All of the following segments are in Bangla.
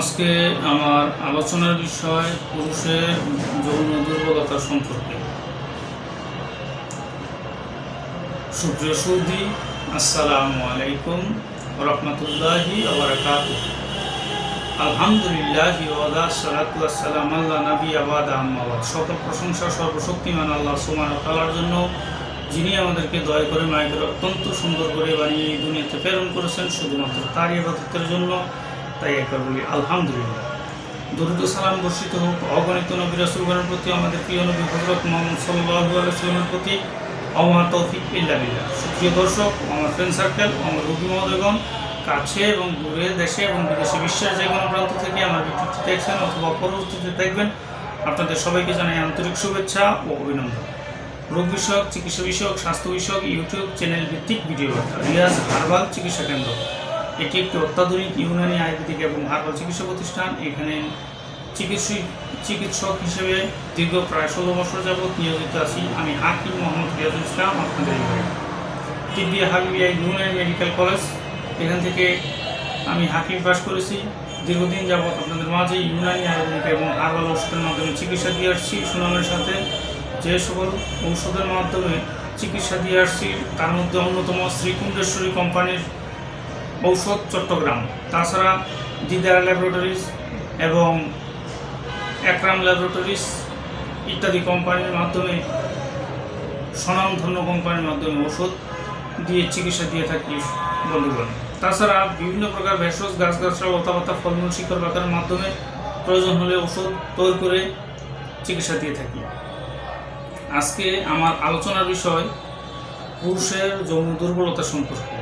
আজকে আমার আলোচনার বিষয় পুরুষের যৌন দুর্বলতা সম্পর্কে। সুপ্রিয় সৌদি আসসালামু আলাইকুম রহমতুল্লাহি আলহামদুলিল্লাহ ওয়াদা সালাতু আসসালাম আল্লাহ নবী আবাদ আহমাবাদ সকল প্রশংসা সর্বশক্তিমান আল্লাহ সুমান তালার জন্য। যিনি আমাদেরকে দয়া করে মায়েদের অত্যন্ত সুন্দর করে বানিয়ে দুনিয়াতে প্রেরণ করেছেন, শুধুমাত্র তারই ইবাদতের জন্য। তাই একবার বলি, আলহামদুলিল্লাহ। দরুদ ও সালাম বর্ষিত হোক, অগণিত নবী রাসুলগণের প্রতি, আমাদের প্রিয় নবী হজরত মোহাম্মদ সাল্লাহ প্রতি, আমার তৌফিক ইল্লা বিল্লাহ। সুপ্রিয় দর্শক, আমার ফ্রেন্ড সার্কেল আমার রবি মহোদয়গণ, কাছে এবং দূরে দেশে এবং বিদেশে বিশ্বের যে কোনো প্রান্ত থেকে আমার ভিডিওটি দেখছেন অথবা পরবর্তীতে দেখবেন, আপনাদের সবাইকে জানাই আন্তরিক শুভেচ্ছা ও অভিনন্দন। রোগ বিষয়ক, চিকিৎসা বিষয়ক, স্বাস্থ্য বিষয়ক, ইউটিউব চ্যানেল ভিত্তিক ভিডিও বার্তা, রিয়াজ হারবাল চিকিৎসা কেন্দ্র। এটি একটি অত্যাধুনিক ইউনানি আয়ুর্বেদিক এবং হার্বাল চিকিৎসা প্রতিষ্ঠান। এখানে চিকিৎসক চিকিৎসক হিসেবে দীর্ঘ প্রায় ষোলো বছর যাবৎ নিয়োজিত আছি। আমি হাকিম মোহাম্মদ রিয়াজুল ইসলাম আপনাদের তিব্বিয়া হাবিবিয়া ইউনানি মেডিকেল কলেজ। এখান থেকে আমি হাকিম পাশ করেছি। দীর্ঘদিন যাবৎ আপনাদের মাঝে ইউনানি আয়ুর্বেদিক এবং হার্বাল ওষুধের মাধ্যমে চিকিৎসা দিয়ে আসছি সুনামের সাথে। যে সকল ঔষধের মাধ্যমে চিকিৎসা দিয়ে আসছি, তার মধ্যে অন্যতম শ্রীকুণ্ডেশ্বরী কোম্পানির ঔষধ চট্টগ্রাম। তাছাড়া দিদার ল্যাবরেটরিজ এবং একরাম ল্যাবরেটরিজ ইত্যাদি কোম্পানির মাধ্যমে স্বনামধন্য কোম্পানির মাধ্যমে ওষুধ দিয়ে চিকিৎসা দিয়ে থাকি বন্ধুগণ। তাছাড়া বিভিন্ন প্রকার ভেষজ গাছগাছরা লতাপাতা, ফলমূল, শিকড় বাকারের মাধ্যমে প্রয়োজন হলে ওষুধ তৈরি করে চিকিৎসা দিয়ে থাকি। আজকে আমার আলোচনার বিষয় পুরুষের যৌন দুর্বলতা সম্পর্কে।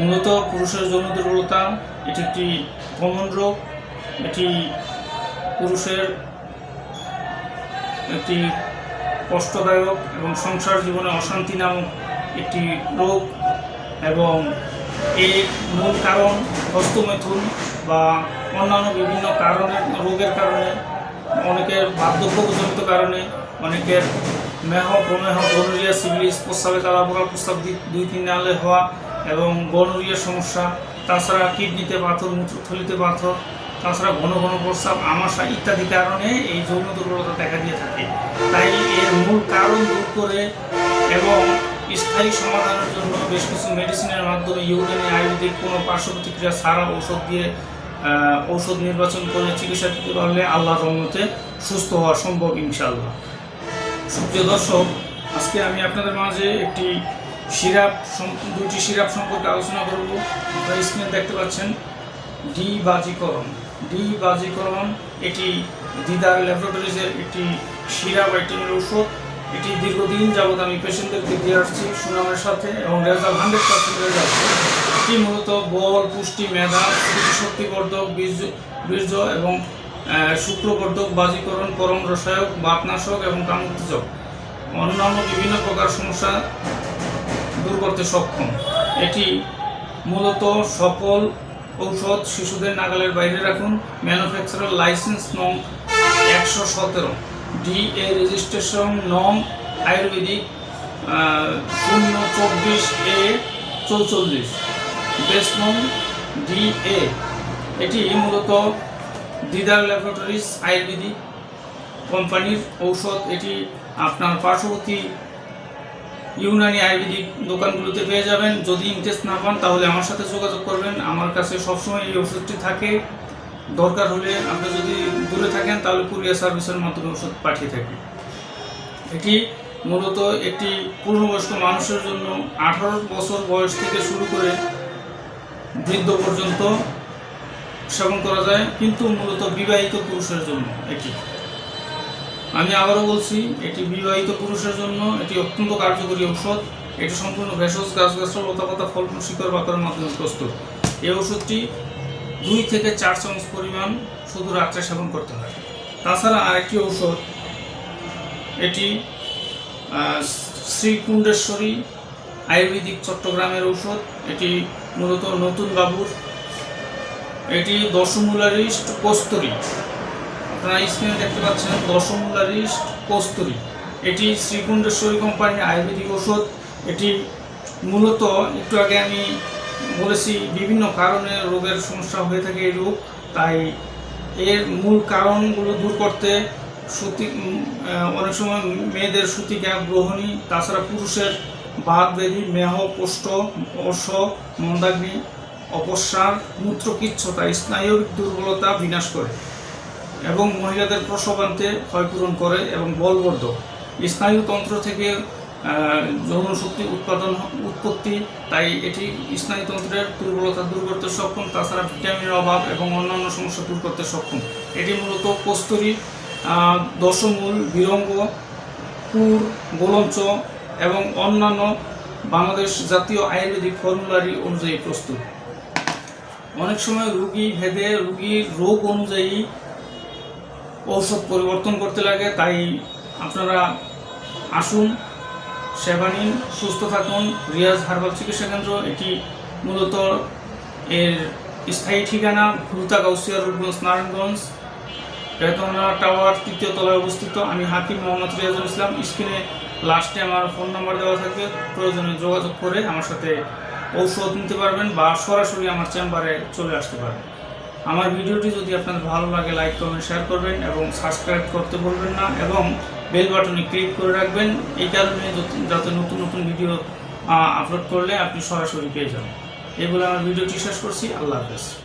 মূলত পুরুষের যৌন দুর্বলতা, এটি একটি কমন রোগ, এটি পুরুষের একটি কষ্টদায়ক এবং সংসার জীবনে অশান্তি নামক একটি রোগ এবং এর মূল কারণ হস্তমৈথুন বা অন্যান্য বিভিন্ন কারণে, রোগের কারণে, অনেকের বার্ধক্যজনিত কারণে, অনেকের মেহ, প্রমেহ গনোরিয়া সিভিলিস প্রস্রাবে কালাবোড়া প্রস্রাব দি- দুই তিন নালে হওয়া এবং সমস্যা, তাছাড়া কিডনিতে পাথর, মূত্রথলিতে পাথর, তাছাড়া ঘন ঘন প্রস্রাব আমাশা ইত্যাদি কারণে এই যৌন দুর্বলতা দেখা দিয়ে থাকে। তাই এর মূল কারণ দূর করে এবং স্থায়ী সমাধানের জন্য বেশ কিছু মেডিসিনের মাধ্যমে ইউনানি আয়ুর্বেদিক কোনো পার্শ্ব প্রতিক্রিয়া ছাড়া ঔষধ দিয়ে ঔষধ নির্বাচন করে চিকিৎসা দিতে পারলে আল্লাহর রহমতে সুস্থ হওয়া সম্ভব ইনশাআল্লাহ। সুপ্রিয় দর্শক, আজকে আমি আপনাদের মাঝে একটি সিরাপ দুইটি সিরাপ সম্পর্কে আলোচনা করব। আপনারা স্ক্রিনে দেখতে পাচ্ছেন ডি বাজিকরণ ডি বাজিকরণ এটি দিদার ল্যাবরেটরিজের একটি সিরাপ আইটেমের ওষুধ এটি দীর্ঘদিন যাবৎ আমি পেশেন্টদেরকে দিয়ে আসছি সুনামের সাথে এবং রেজাল্ট হান্ড্রেড পার্সেন্ট রেজাল্ট। এটি মূলত বল, পুষ্টি, মেধা শক্তিবর্ধক বীর্য বীর্য এবং শুক্রবর্ধক বাজিকরণ, পরম রসায়ক, বাতনাশক এবং কামুত্তেজক। অন্যান্য বিভিন্ন প্রকার সমস্যা দূর করতে সক্ষম। এটি মূলত সকল ঔষধ শিশুদের নাগালের বাইরে রাখুন। ম্যানুফ্যাকচারার লাইসেন্স নং একশো সতেরো। ডি এ রেজিস্ট্রেশন নং আয়ুর্বেদিক শূন্য চব্বিশ এ চৌচল্লিশ। বেস নং ডি এ। এটি মূলত দিদার ল্যাবরেটরিজ আয়ুর্বেদিক কোম্পানির ঔষধ। এটি আপনার পার্শ্ববর্তী ইউনানি আয়ুর্বেদিক দোকানগুলোতে পেয়ে যাবেন। যদি ইন্টারেস্ট না পান, তাহলে আমার সাথে যোগাযোগ করবেন। আমার কাছে সবসময় এই ওষুধটি থাকে। দরকার হলে আপনি যদি দূরে থাকেন, তাহলে কুরিয়ার সার্ভিসের মাধ্যমে ওষুধ পাঠিয়ে থাকি এটি মূলত একটি পূর্ণবয়স্ক মানুষের জন্য আঠারো বছর বয়স থেকে শুরু করে বৃদ্ধ পর্যন্ত সেবন করা যায়, কিন্তু মূলত বিবাহিত পুরুষের জন্য এটি। আমি আবারও বলছি, এটি বিবাহিত পুরুষের জন্য এটি অত্যন্ত কার্যকরী ঔষধ। এটি সম্পূর্ণ ভেষজ গাছগাছরা লতাপাতা ফল শিকড় বাকরের মাধ্যমে প্রস্তুত। এই ওষুধটি দুই থেকে চার চামচ পরিমাণ শুধু রাত্রে সেবন করতে হয়। তাছাড়া আরেকটি ঔষধ, এটি শ্রীকুণ্ডেশ্বরী আয়ুর্বেদিক চট্টগ্রামের ঔষধ। এটি মূলত নতুন বাবুর, এটি দশমূলারিস্ট কস্তুরী। আপনারা স্ক্রিনে দেখতে পাচ্ছেন দশমূলারিস্ট কস্তুরি। এটি শ্রীকুণ্ডেশ্বরী কোম্পানির আয়ুর্বেদিক ওষুধ এটি মূলত একটু আগে আমি বলেছি, বিভিন্ন কারণে রোগের সমস্যা হয়ে থাকে এই রোগ। তাই এর মূল কারণগুলো দূর করতে সুতি অনেক সময় মেয়েদের সুতিকা গ্রহণী তাছাড়া পুরুষের বাদ ব্যাধি মেহ, পোষ্ট অর্শ মন্দাগ্নি অপস্রার মূত্রকিচ্ছতা, স্নায়বিক দুর্বলতা বিনাশ করে। এবং মহিলাদের প্রসবান্তে ক্ষয়পূরণ করে এবং বলবর্ধক স্নায়ুতন্ত্র থেকে যৌন শক্তি উৎপাদন উৎপত্তি, তাই এটি স্নায়ুতন্ত্রের দুর্বলতা দূর করতে সক্ষম, তাছাড়া ভিটামিনের অভাব এবং অন্যান্য সমস্যা দূর করতে সক্ষম। এটি মূলত কস্তুরী দশমূল, বিরঙ্গ, পুর, গোলঞ্চ এবং অন্যান্য বাংলাদেশ জাতীয় আয়ুর্বেদিক ফর্মুলারি অনুযায়ী প্রস্তুত। অনেক সময় রুগী ভেদে রুগীর রোগ অনুযায়ী ঔষধ পরিবর্তন করতে লাগে, তাই আপনারা আসুন, সেবা নিন, সুস্থ থাকুন। রিয়াজ হার্বাল চিকিৎসা কেন্দ্র, এটি মূলত এর স্থায়ী ঠিকানা, ভুলতা গাউসিয়া, রূপগঞ্জ, নারায়ণগঞ্জ। বেতনা টাওয়ার, তৃতীয় তলায় অবস্থিত। আমি হাকিম মোহাম্মদ রিয়াজুল ইসলাম। স্ক্রিনে লাস্টে আমার ফোন নাম্বার দেওয়া থাকবে। প্রয়োজনে যোগাযোগ করে আমার সাথে ঔষধ নিতে পারবেন বা সরাসরি আমার চেম্বারে চলে আসতে পারবেন। আমার ভিডিওটি যদি আপনাদের ভালো লাগে লাইক কমেন্ট শেয়ার করবেন এবং সাবস্ক্রাইব করতে ভুলবেন না এবং বেল বাটনে ক্লিক করে রাখবেন। এই কারণে যত- নতুন নতুন ভিডিও আপলোড করলে আপনি সরাসরি পেয়ে যাবেন। এগুলো আমার ভিডিওটি শেষ করছি। আল্লাহ হাফেজ।